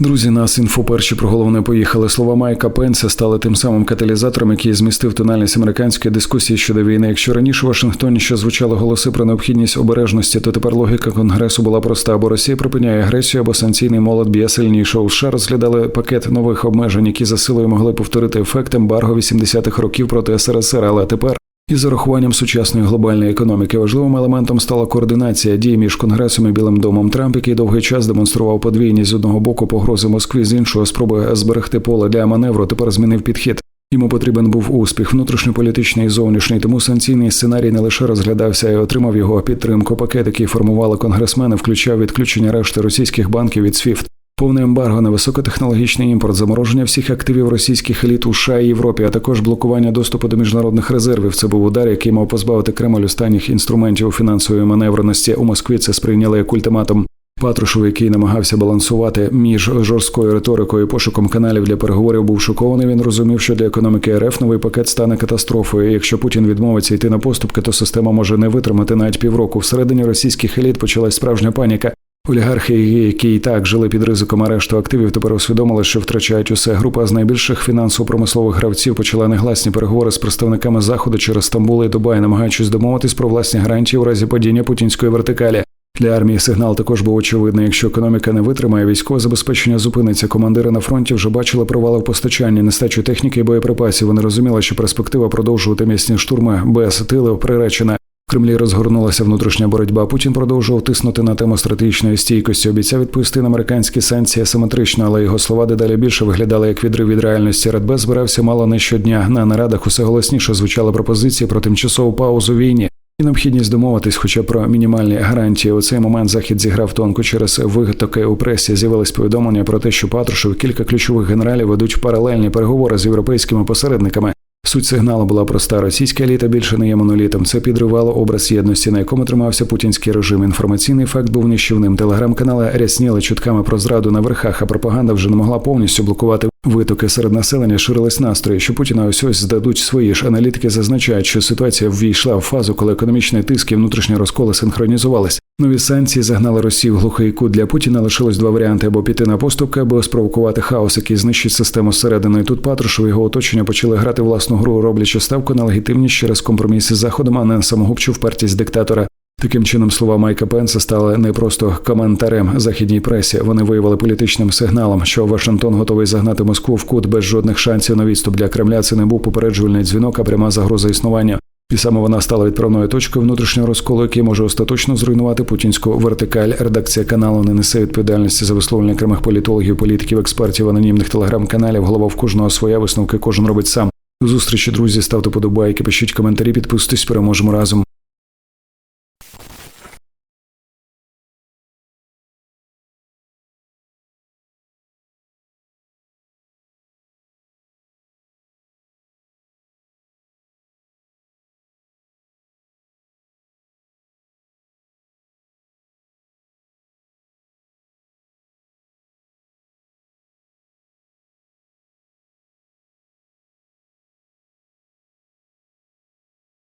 Друзі, нас інфо перші про головне поїхали. Слова Майка Пенса стали тим самим каталізатором, який змістив тональність американської дискусії щодо війни. Якщо раніше у Вашингтоні ще звучали голоси про необхідність обережності, то тепер логіка конгресу була проста: або Росія припиняє агресію, або санкційний молот б'є сильніше. У США розглядали пакет нових обмежень, які за силою могли повторити ефект ембарго 80-х років проти СРСР. Але тепер із зарахуванням сучасної глобальної економіки важливим елементом стала координація дій між конгресом і Білим домом. Трамп, який довгий час демонстрував подвійність з одного боку погрози Москві, з іншого спроби зберегти поле для маневру. Тепер змінив підхід. Йому потрібен був успіх, внутрішньополітичний і зовнішній. Тому санкційний сценарій не лише розглядався і отримав його підтримку. Пакет, який формували конгресмени, включав відключення решти російських банків від SWIFT, Повне ембарго на високотехнологічний імпорт, замороження всіх активів російських еліт у США і Європі, а також блокування доступу до міжнародних резервів. Це був удар, який мав позбавити Кремль останніх інструментів фінансової маневреності. У Москві це сприйняли як ультиматум. Патрушев, який намагався балансувати між жорсткою риторикою і пошуком каналів для переговорів, був шокований. Він розумів, що для економіки РФ новий пакет стане катастрофою. Якщо Путін відмовиться йти на поступки, то система може не витримати навіть півроку. Всередині російських еліт почалась справжня паніка. Олігархи, які і так жили під ризиком арешту активів, тепер усвідомили, що втрачають усе. Група з найбільших фінансово-промислових гравців почала негласні переговори з представниками заходу через Стамбул і Дубай, намагаючись домовитись про власні гарантії у разі падіння путінської вертикалі. Для армії сигнал також був очевидний. Якщо економіка не витримає, військове забезпечення зупиниться. Командири на фронті вже бачили провали в постачанні, нестачу техніки і боєприпасів. Вони розуміли, що перспектива продовжувати місні штурми без тилу приречена. В Кремлі розгорнулася внутрішня боротьба. Путін продовжував тиснути на тему стратегічної стійкості. Обіцяв відповісти на американські санкції асиметрично, але його слова дедалі більше виглядали як відрив від реальності. Радбез збирався мало не щодня. На нарадах усе голосніше звучали пропозиції про тимчасову паузу війні. І необхідність домовитись, хоча про мінімальні гарантії. У цей момент захід зіграв тонко через виготоки у пресі. З'явились повідомлення про те, що Патрушев кілька ключових генералів ведуть паралельні переговори з європейськими посередниками. Суть сигналу була проста: російська еліта більше не є монолітом. Це підривало образ єдності, на якому тримався путінський режим. Інформаційний факт був нищівним. Телеграм-канали рясніли чутками про зраду на верхах, а пропаганда вже не могла повністю блокувати витоки серед населення. Ширились настрої, що Путіна ось ось здадуть свої ж аналітики. Зазначають, що ситуація ввійшла в фазу, коли економічний тиск і внутрішні розколи синхронізувались. Нові санкції загнали Росію в глухий кут. Для Путіна лишилось два варіанти: або піти на поступки, або спровокувати хаос, який знищить систему зсередини. І Тут Патрушев і його оточення почали грати власну гру, роблячи ставку на легітимність через компроміси з заходом, а не самогубчу впертість диктатора. Таким чином, слова Майка Пенса стали не просто коментарем західній пресі. Вони виявили політичним сигналом, що Вашингтон готовий загнати Москву в кут без жодних шансів на відступ для Кремля. Це не був попереджувальний дзвінок, а пряма загроза існування. І саме вона стала відправною точкою внутрішнього розколу, який може остаточно зруйнувати путінську вертикаль. Редакція каналу не несе відповідальності за висловлення окремих політологів, політиків, експертів, анонімних телеграм-каналів. Голова в кожного своя висновки кожен робить сам. До зустрічі, друзі, ставте подобайки, пишіть коментарі, підписуйтесь, переможемо разом.